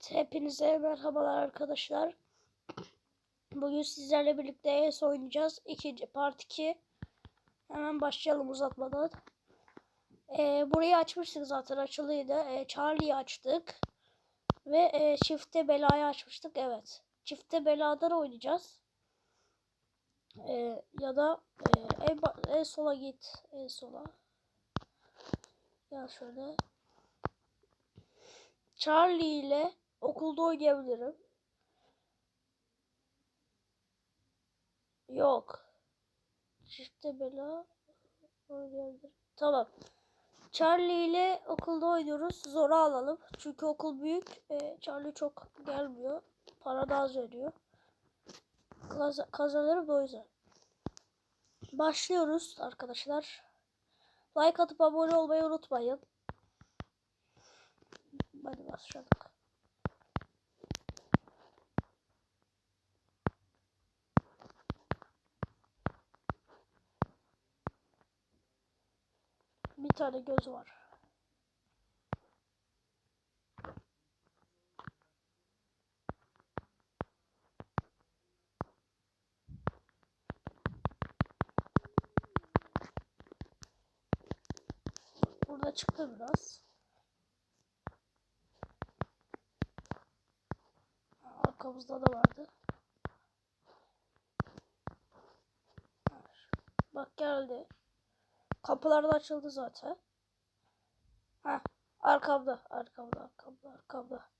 Evet, hepinize merhabalar arkadaşlar. Bugün sizlerle birlikte ES oynayacağız. İkinci part 2. Hemen başlayalım uzatmadan. Ee, burayı açmıştık zaten açılıydı. Ee, Charlie'yi açtık. Ve e, çifte belayı açmıştık. Evet. Çifte beladan oynayacağız. Ee, ya da e, en, en sola git. En sola. Gel şöyle. Charlie ile okulda oynayabilirim. Yok. Çifte bela oynayabilirim. Tamam. Charlie ile okulda oynuyoruz. Zora alalım. Çünkü okul büyük. Ee, Charlie çok gelmiyor. Para da az veriyor. Kaz- kazanırım da o yüzden. Başlıyoruz arkadaşlar. Like atıp abone olmayı unutmayın. Hadi başladık. Bir tane göz var. Burada çıktı biraz. Arkamızda da vardı. Bak geldi. Kapılar da açıldı zaten. Ha, arkamda, arkamda, arkamda, arkamda.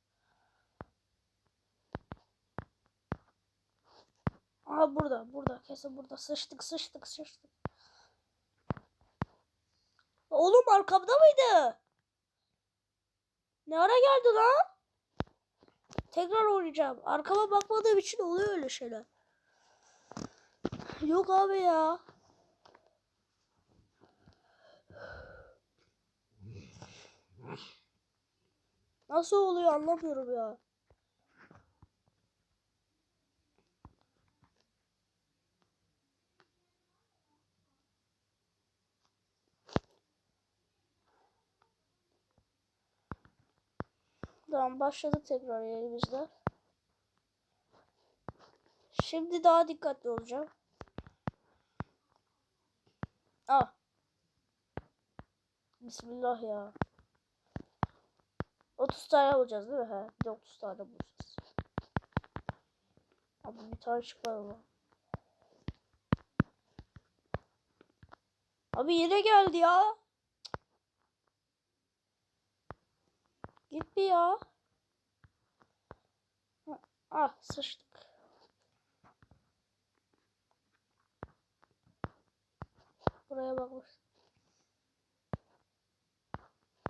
Aha burada, burada, kesin burada. Sıçtık, sıçtık, sıçtık. Oğlum arkamda mıydı? Ne ara geldi lan? Tekrar oynayacağım. Arkama bakmadığım için oluyor öyle şeyler. Yok abi ya. Nasıl oluyor anlamıyorum ya. Tamam başladık tekrar yerimizde. Şimdi daha dikkatli olacağım. Ah. Bismillah ya. 30 tane bulacağız değil mi? He, bir de 30 tane bulacağız. Abi bir tane çıkmadı mı? Abi yine geldi ya. Git bir ya. Ah sıçtık. Buraya bakmış.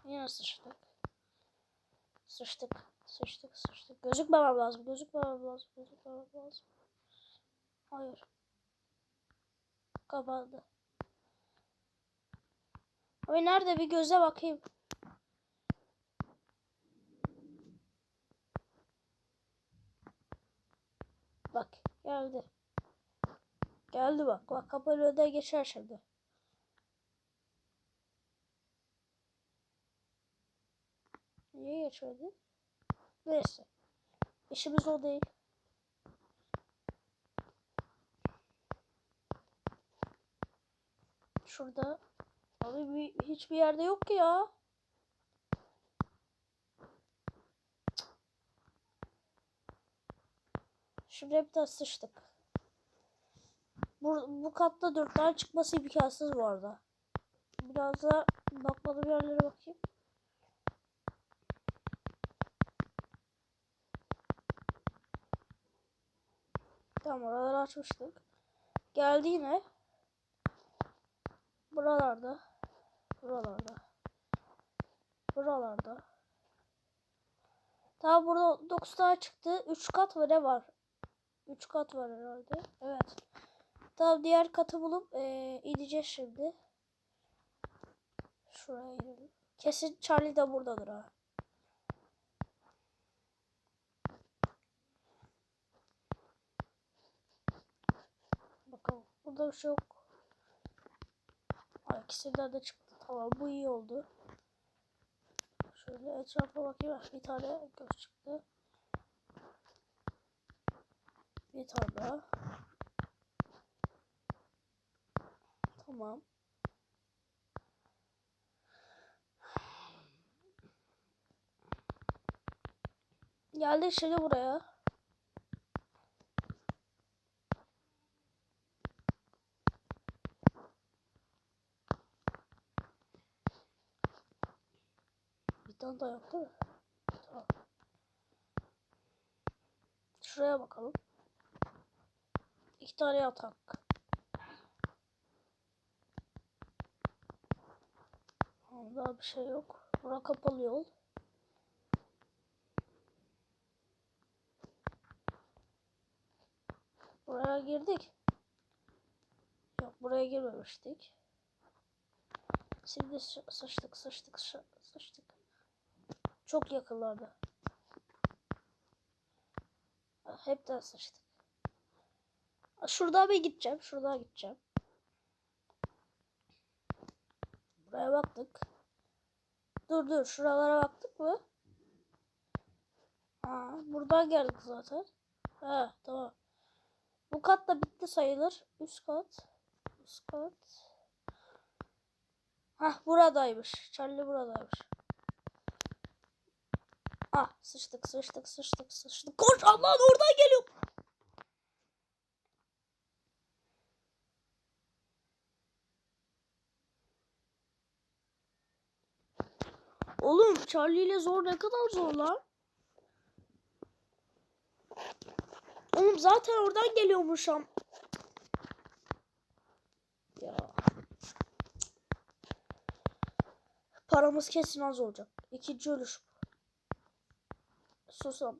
Yine sıçtık. Sıçtık. Sıçtık. Sıçtık. Gözükmemem lazım. Gözükmemem lazım. Gözükmemem lazım. Hayır. Kapandı. Abi nerede bir göze bakayım. Bak geldi. Geldi bak. Bak kapalı öde geçer şimdi. Niye geçmedi? Neyse. İşimiz o değil. Şurada. Abi bir, hiçbir yerde yok ki ya. Şuraya bir tane sıçtık. Bu, bu katta dört tane çıkması imkansız bu arada. Biraz da bakmadığım yerlere bakayım. Tamam oraları açmıştık. Geldi yine. Buralarda. Buralarda. Buralarda. Tamam burada 9 tane çıktı. 3 kat mı ne var? 3 kat var herhalde. Evet. Tamam diğer katı bulup ee, ineceğiz şimdi. Şuraya inelim. Kesin Charlie de buradadır ha. Burada bir şey yok. Ay, ikisi de, de çıktı. Tamam bu iyi oldu. Şöyle etrafa bakayım. Ah, bir tane göz çıktı. Bir tane daha. Tamam. Geldi şimdi buraya. Tane daha yok değil mi? Tamam. Şuraya bakalım. İki tane. Tamam, Daha bir şey yok. Bura kapalı yol. Buraya girdik. Yok buraya girmemiştik. Şimdi sı- sıçtık sıçtık sı- sıçtık. Çok yakınlarda. Hepten sıçtık. Şuradan bir gideceğim. Şuradan gideceğim. Buraya baktık. Dur dur. Şuralara baktık mı? Ha, buradan geldik zaten. Ha, tamam. Bu kat da bitti sayılır. Üst kat. Üst kat. Hah buradaymış. Charlie buradaymış. Ah sıçtık sıçtık sıçtık sıçtık. Koş Allah'ın oradan geliyor. Oğlum Charlie ile zor ne kadar zor lan. Oğlum zaten oradan geliyormuşum. Ya. Paramız kesin az olacak. İkinci Susam.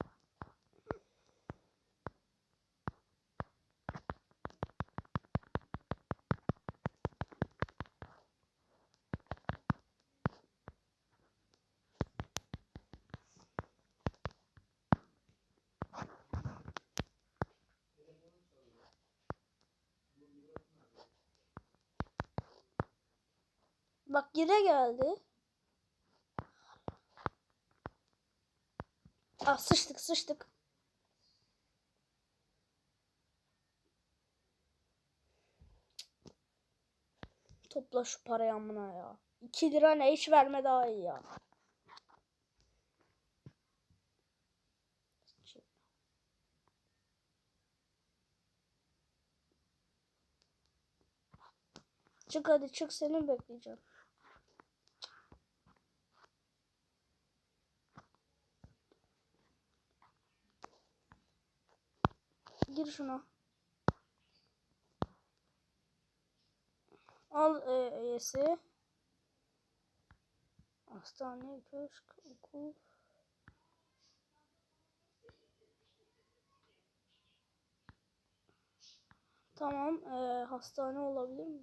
Bak yine geldi. Ah sıçtık sıçtık. Topla şu parayı amına ya. 2 lira ne hiç verme daha iyi ya. Çık hadi çık seni bekleyeceğim. Gir şuna. Al e, EYS'i. Hastane, köşk, okul. Tamam. E, hastane olabilir mi?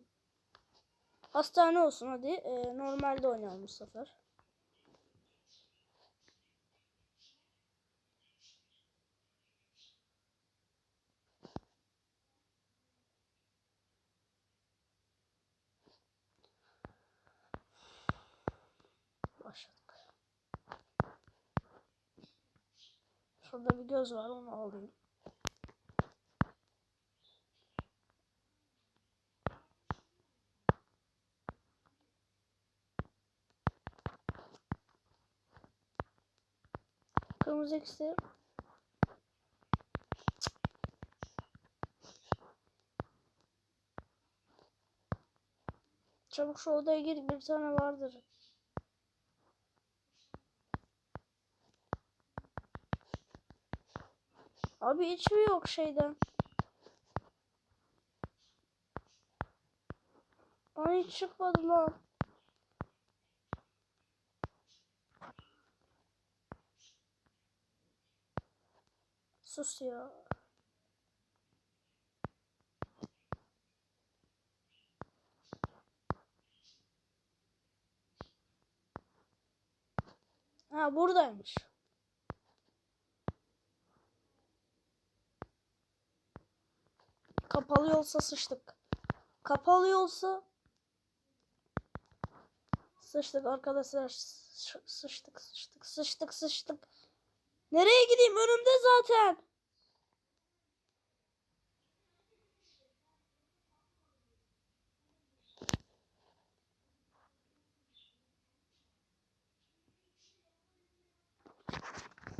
Hastane olsun hadi. E, normalde oynayalım bu sefer. Başladık. Şurada bir göz var onu alayım. Kırmızı iksir. Çabuk şu odaya gir bir tane vardır. Abi hiç mi yok şeyden? Bana hiç çıkmadı lan. Sus ya. Ha buradaymış. Kapalı yolsa sıçtık. Kapalı yolsa sıçtık arkadaşlar. Sıçtık sıçtık sıçtık sıçtık. Nereye gideyim? Önümde zaten.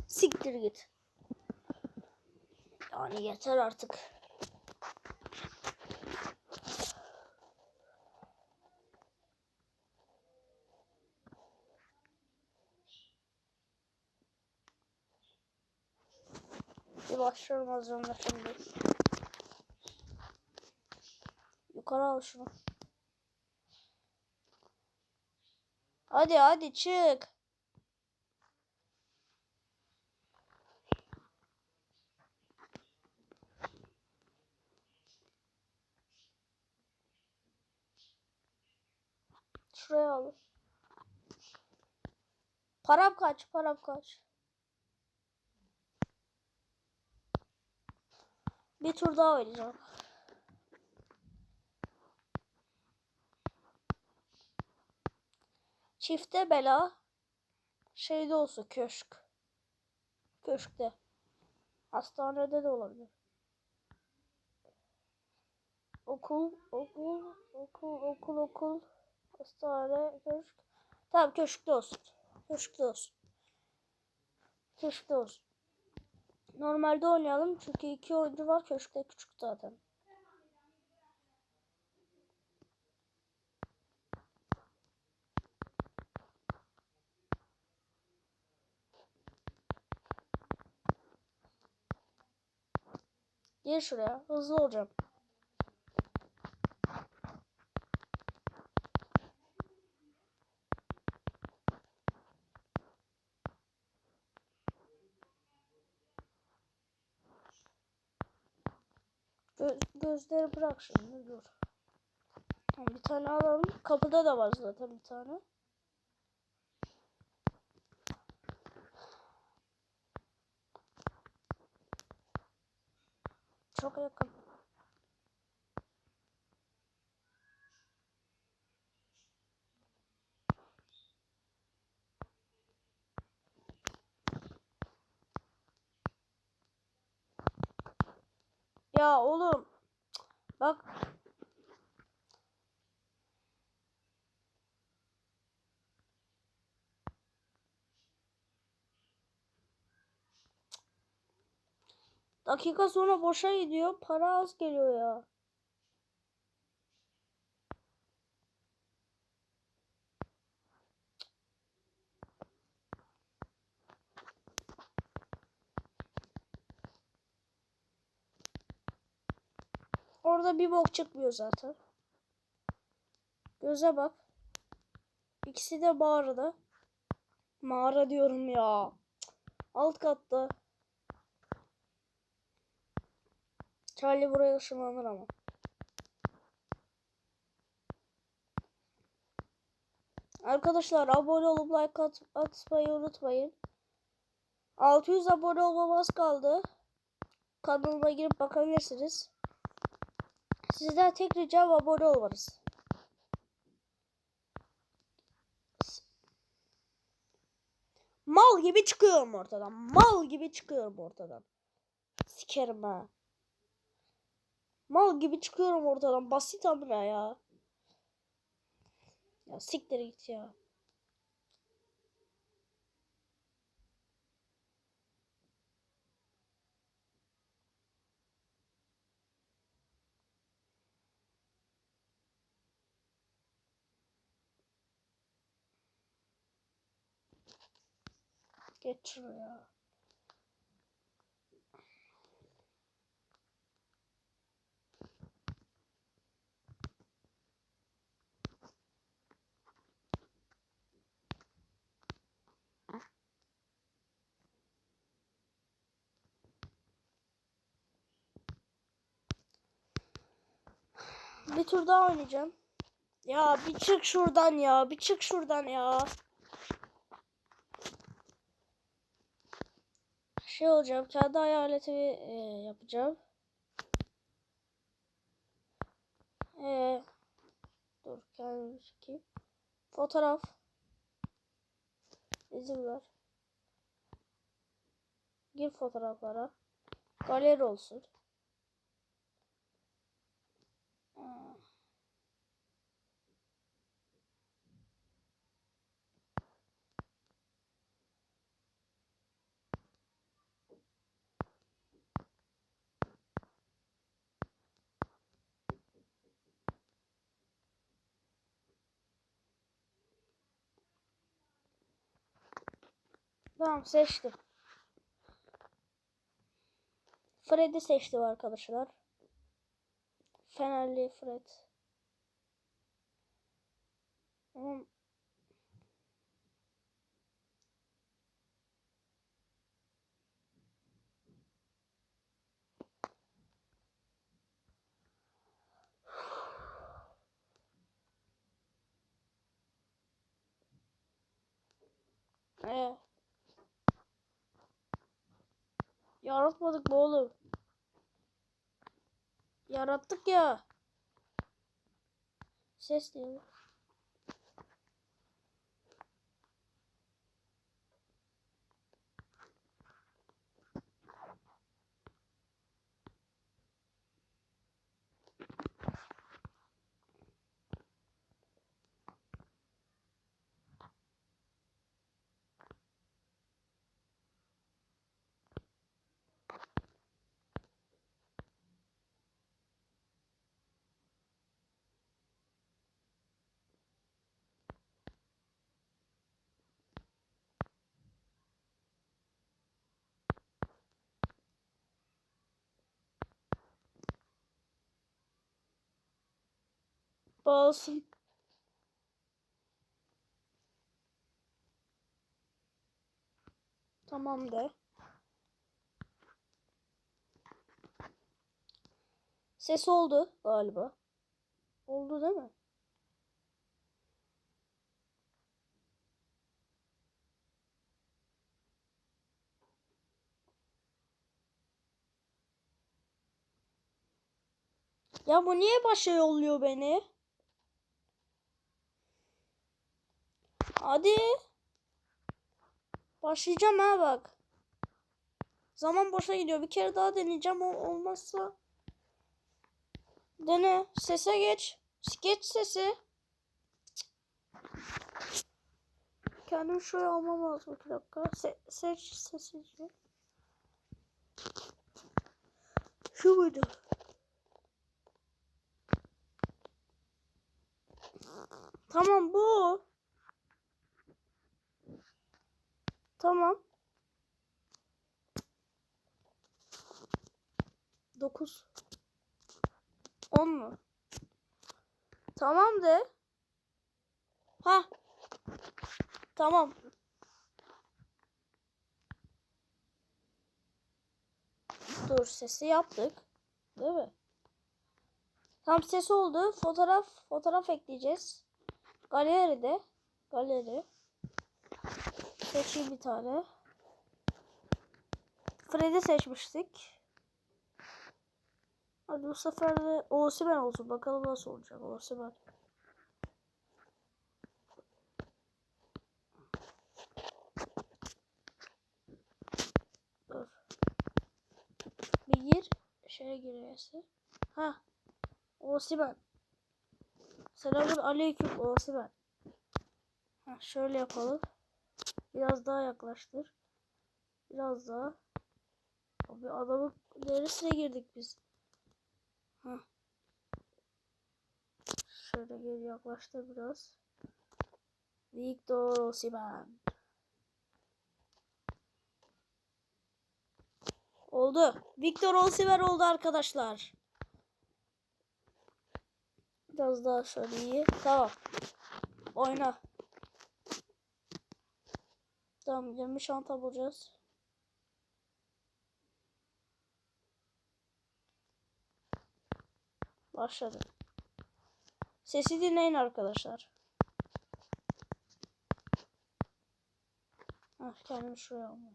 Siktir git. Yani yeter artık. Bir başlıyorum az önce şimdi. Yukarı al şunu. Hadi hadi çık. Şuraya al. Param kaç? Param kaç? Bir tur daha oynayacağım. Çifte bela şeyde olsun köşk. Köşkte. Hastanede de olabilir. Okul, okul, okul, okul, okul, hastane, köşk. Tamam köşkte olsun. Köşkte olsun. Normalde oynayalım çünkü iki oyuncu var. Köşkte küçük zaten. Gel şuraya. Hızlı olacağım. Gö gözleri bırak şimdi dur. Tamam, bir tane alalım. Kapıda da var zaten bir tane. Çok yakın. Ya oğlum. Bak. Dakika sonra boşa gidiyor. Para az geliyor ya. Orada bir bok çıkmıyor zaten. Göze bak. İkisi de mağarada. Mağara diyorum ya. Alt katta. Charlie buraya ışınlanır ama. Arkadaşlar abone olup like at atmayı unutmayın. 600 abone olmamız kaldı. Kanalıma girip bakabilirsiniz. Sizden tek ricam abone olmanız. Mal gibi çıkıyorum ortadan. Mal gibi çıkıyorum ortadan. Sikerim ha. Mal gibi çıkıyorum ortadan. Basit amına ya. Ya siktir git ya. Geç şuraya. Bir tur daha oynayacağım. Ya bir çık şuradan ya. Bir çık şuradan ya. Şey olacağım. Kendi hayaleti e, yapacağım. E, dur kendimi çekeyim. Fotoğraf. İzin ver. Gir fotoğraflara. Galeri olsun. Aa. Tamam seçtim. Fred'i seçtim arkadaşlar. Fenerli Fred. Tamam. Ee, yaratmadık mı oğlum? Yarattık ya. Ses diyor. Bağılsın. Tamam de. Ses oldu galiba. Oldu değil mi? Ya bu niye başa yolluyor beni? Hadi. Başlayacağım ha bak. Zaman boşa gidiyor. Bir kere daha deneyeceğim. O olmazsa. Dene. Sese geç. Geç sesi. Kendimi şöyle almam lazım. Bir dakika. Se seç sesi. Şu muydu? Tamam bu. Tamam. 9 10 mu? Tamam de. Ha. Tamam. Dur sesi yaptık. Değil mi? Tam ses oldu. Fotoğraf fotoğraf ekleyeceğiz. Galeride. Galeri. Seçeyim bir tane. Fred'i seçmiştik. Hadi bu sefer de Osimhen olsun. Bakalım nasıl olacak Osimhen. Dur. Bir gir. Şeye girerse. Ha. Osimhen. Selamun aleyküm Osimhen. Ha, şöyle yapalım. Biraz daha yaklaştır. Biraz daha. Abi adamın neresine girdik biz? Ha. Şöyle geri yaklaştır biraz. Victor Osimhen. Oldu. Victor Osimhen oldu arkadaşlar. Biraz daha şöyle iyi. Tamam. Oyna. Tamam 20 şanta bulacağız. Başladı. Sesi dinleyin arkadaşlar. Ah kendimi şuraya almam.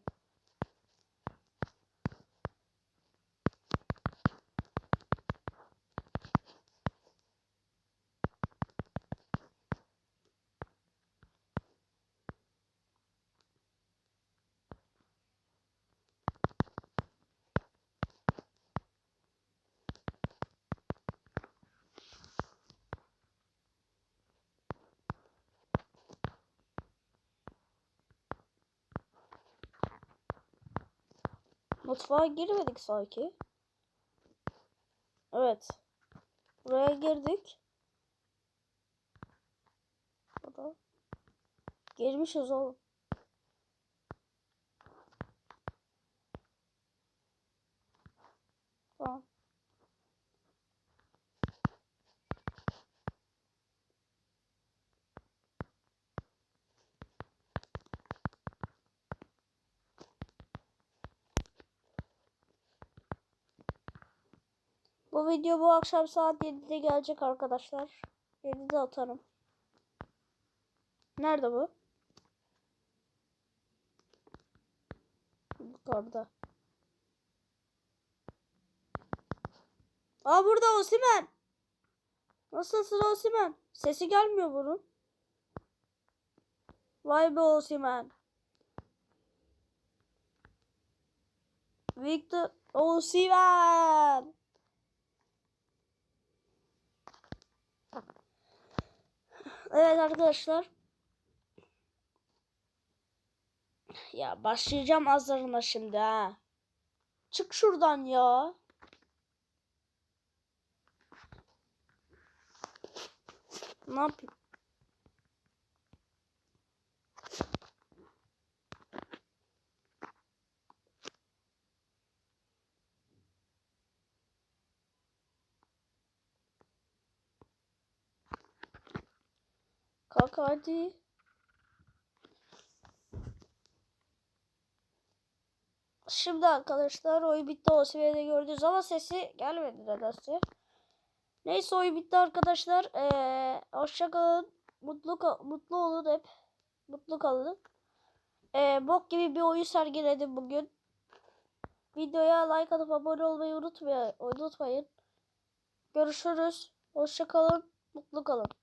mutfağa girmedik sanki. Evet. Buraya girdik. Burada. Girmişiz oğlum. Tamam. Bu video bu akşam saat 7'de gelecek arkadaşlar. 7'de atarım. Nerede bu? Yukarıda. Aa burada Osimen. Nasılsın Osimen? Sesi gelmiyor bunun. Vay be Osimen. Victor Osimen. Evet arkadaşlar. Ya başlayacağım azarına şimdi ha. Çık şuradan ya. Ne yapayım? Hadi. Şimdi arkadaşlar oyun bitti o seviyede gördünüz ama sesi gelmedi nedense. Neyse oyun bitti arkadaşlar. Ee, hoşça kalın. Mutlu, mutlu olun hep. Mutlu kalın. Ee, bok gibi bir oyun sergiledim bugün. Videoya like atıp abone olmayı unutmayın. unutmayın. Görüşürüz. Hoşça kalın. Mutlu kalın.